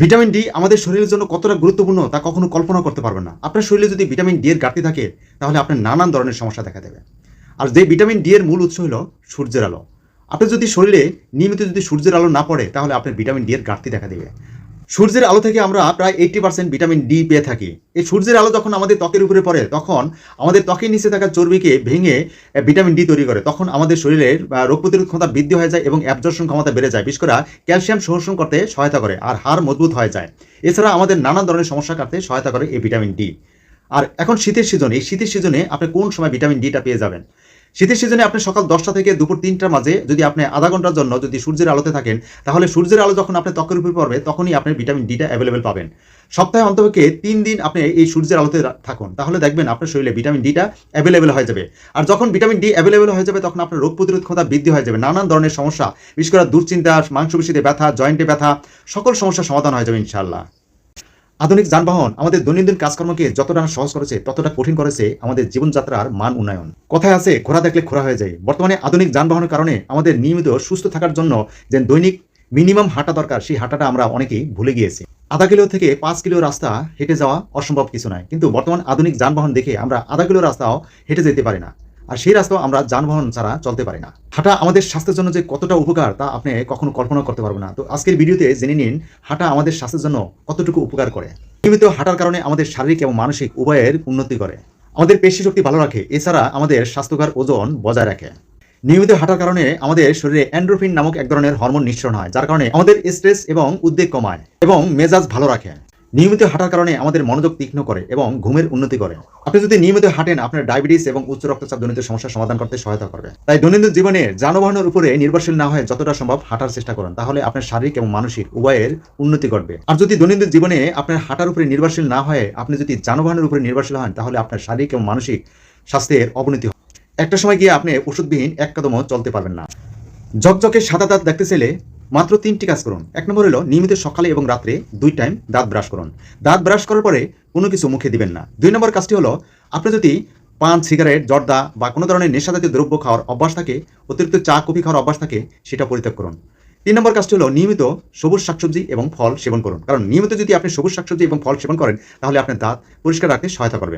Vitamin D আমাদের শরীরের জন্য কতটা গুরুত্বপূর্ণ তা কখনো কল্পনা করতে পারবেন না। আপনার শরীরে যদি ভিটামিন ডি এর ঘাটতি থাকে, তাহলে আপনার নানান ধরনের সমস্যা দেখা দেবে। আর যে ভিটামিন ডি এর মূল উৎস হলো সূর্যের আলো। আপনার যদি শরীরে নিয়মিত যদি সূর্যের আলো না পড়ে, তাহলে আপনার ভিটামিন ডি এর ঘাটতি দেখা দেবে। সূর্যের আলো থেকে আমরা প্রায় এইটটি পার্সেন্ট ভিটামিন ডি পেয়ে থাকি। এই সূর্যের আলো যখন আমাদের ত্বকের উপরে পড়ে, তখন আমাদের ত্বকের নিচে থাকা চর্বিকে ভেঙে ভিটামিন ডি তৈরি করে। তখন আমাদের শরীরের রোগ প্রতিরোধ ক্ষমতা বৃদ্ধি হয়ে যায় এবং অ্যাবজর্পশন ক্ষমতা বেড়ে যায়। বিশেষ করে ক্যালসিয়াম শোষণ করতে সহায়তা করে আর হাড় মজবুত হয়ে যায়। এছাড়া আমাদের নানান ধরনের সমস্যা কাটতে সহায়তা করে এই ভিটামিন ডি আর এখন শীতের সিজন এই শীতের সিজনে আপনি কোন সময় ভিটামিন ডিটা পেয়ে যাবেন? শীতের সিজনে আপনি সকাল দশটা থেকে দুপুর তিনটার মাঝে যদি আপনি আধা ঘণ্টার জন্য যদি সূর্যের আলোতে থাকেন, তাহলে সূর্যের আলো যখন আপনার ত্বকের উপর পড়বে, তখনই আপনি ভিটামিন ডিটা অ্যাভেলেবেল পাবেন। সপ্তাহে অন্তপক্ষে তিন দিন আপনি এই সূর্যের আলোতে থাকুন। তাহলে দেখবেন আপনার শরীরে ভিটামিন ডিটা অ্যাভেলেবেল হয়ে যাবে। আর যখন ভিটামিন ডি অ্যাভেলেবেল হয়ে যাবে, তখন আপনার রোগ প্রতিরোধ ক্ষমতা বৃদ্ধি হয়ে যাবে। নানান ধরনের সমস্যা, বিশেষ করে দুশ্চিন্তা, মাংসপেশিতে ব্যথা, জয়েন্টে ব্যথা, সকল সমস্যার সমাধান হয়ে যাবে ইনশাআল্লাহ। আধুনিক যানবাহন আমাদের দৈনন্দিন কাজকর্মকে যতটা সহজ করেছে, ততটা কঠিন করেছে আমাদের জীবনযাত্রার মান উন্নয়ন। কথায় আছে ঘোড়া দেখলে খোরা হয়ে যায়। বর্তমানে আধুনিক যানবাহনের কারণে আমাদের নিয়মিত সুস্থ থাকার জন্য যে দৈনিক মিনিমাম হাঁটা দরকার, সেই হাঁটাটা আমরা অনেকেই ভুলে গিয়েছি। আধা কিলো থেকে পাঁচ কিলো রাস্তা হেঁটে যাওয়া অসম্ভব কিছু নয়। কিন্তু বর্তমান আধুনিক যানবাহন দেখে আমরা আধা কিলো রাস্তাও হেঁটে যেতে পারি না। আর সেই রাস্তাও আমরা যানবাহন ছাড়া চলতে পারি না। হাঁটা আমাদের স্বাস্থ্যের জন্য যে কতটা উপকার তা আপনি কখনো কল্পনা করতে পারবেন না। তো আজকের ভিডিওতে জেনে নিন, হাঁটা আমাদের স্বাস্থ্যের জন্য কতটুকু উপকার করে। নিয়মিত হাঁটার কারণে আমাদের শারীরিক এবং মানসিক উভয়ের উন্নতি করে। আমাদের পেশি শক্তি ভালো রাখে, এছাড়া আমাদের স্বাস্থ্যকর ওজন বজায় রাখে। নিয়মিত হাঁটার কারণে আমাদের শরীরে অ্যান্ড্রোফিন নামক এক ধরনের হরমোন নিঃসরণ হয়, যার কারণে আমাদের স্ট্রেস এবং উদ্বেগ কমায় এবং মেজাজ ভালো রাখে। নিয়মিত হাঁটার কারণে আমাদের মনোযোগ তীক্ষ্ণ করে এবং ঘুমের উন্নতি করে। আপনি যদি নিয়মিত হাঁটেন, আপনার ডায়াবেটিস এবং উচ্চ রক্তচাপ জনিত সমস্যার সমাধান করতে সহায়তা করবে। তাই দৈনন্দিন জীবনে যানবাহনের উপরে নির্ভরশীল না হয়ে যতটা সম্ভব হাঁটার চেষ্টা করুন, তাহলে আপনার শারীরিক এবং মানসিক উভয়ের উন্নতি ঘটবে। আর যদি দৈনন্দিন জীবনে আপনার হাঁটার উপরে নির্ভরশীল না হয়ে আপনি যদি যানবাহনের উপরে নির্ভরশীল হন, তাহলে আপনার শারীরিক এবং মানসিক স্বাস্থ্যের অবনতি একটা সময় গিয়ে আপনি ওষুধবিহীন এক কদমও চলতে পারবেন না। ঝকঝকে সাদা দাঁত দেখতে চাইলে মাত্র তিনটি কাজ করুন। এক নম্বর হলো নিয়মিত সকালে এবং রাত্রে দুই টাইম দাঁত ব্রাশ করুন। দাঁত ব্রাশ করার পরে কোনো কিছু মুখে দিবেন না। দুই নম্বর কাজটি হলো আপনি যদি পান সিগারেট জর্দা বা কোনো ধরনের নেশাজাতীয় দ্রব্য খাওয়ার অভ্যাস থাকে, অতিরিক্ত চা, কফি খাওয়ার অভ্যাস থাকে, সেটা পরিত্যাগ করুন। তিন নম্বর কাজটি হলো নিয়মিত সবুজ শাকসবজি এবং ফল সেবন করুন। কারণ নিয়মিত যদি আপনি সবুজ শাকসবজি এবং ফল সেবন করেন, তাহলে আপনার দাঁত পরিষ্কার রাখতে সহায়তা করবে।